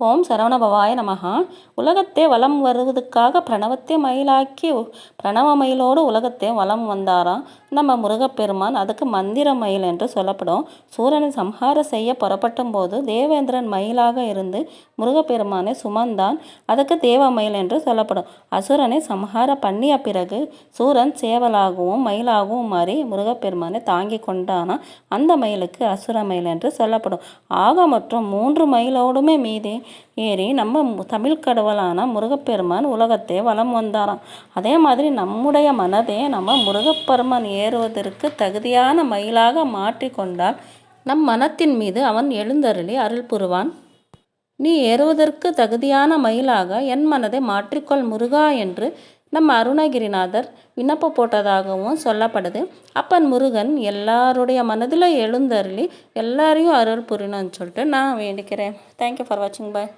ஓம் சரவணபவாய நமகா உலகத்தே வலம் வருவதற்காக பிரணவத்தை மயிலாக்கி பிரணவ மயிலோடு உலகத்தை வலம் வந்தாராம் நம்ம முருகப்பெருமான் அதுக்கு மந்திர மயில் என்று சொல்லப்படும். சூரனை சம்ஹார செய்ய புறப்பட்டும் போது தேவேந்திரன் மயிலாக இருந்து முருகப்பெருமானை சுமந்தான். அதுக்கு தேவ மயில் என்று சொல்லப்படும். அசுரனை சம்ஹார பண்ணிய பிறகு சூரன் சேவலாகவும் மயிலாகவும் மாறி முருகப்பெருமானை தாங்கி கொண்டானா? அந்த மயிலுக்கு அசுர மயில் என்று சொல்லப்படும். ஆக மற்றும் மூன்று மயிலோடுமே மீதி ஏறி நம்ம தமிழ் கடவுளான முருகப்பெருமான் உலகத்தை வலம் வந்தாராம். அதே மாதிரி நம்முடைய மனதே நம்ம முருகப்பெருமான் ஏறுவதற்கு தகுதியான மயிலாக மாற்றிக்கொண்டால் நம் மனத்தின் மீது அவன் எழுந்தருளி அருள் புரிவான். நீ ஏறுவதற்கு தகுதியான மயிலாக என் மனதை மாற்றிக்கொள் முருகா என்று நம்ம அருணகிரிநாதர் விண்ணப்ப போட்டதாகவும் சொல்லப்படுது. அப்பன் முருகன் எல்லாருடைய மனதில் எழுந்தருளி எல்லாரையும் அருள் புரியணும்னு சொல்லிட்டு நான் வேண்டிக்கிறேன். தேங்க்யூ ஃபார் வாட்சிங் பாய்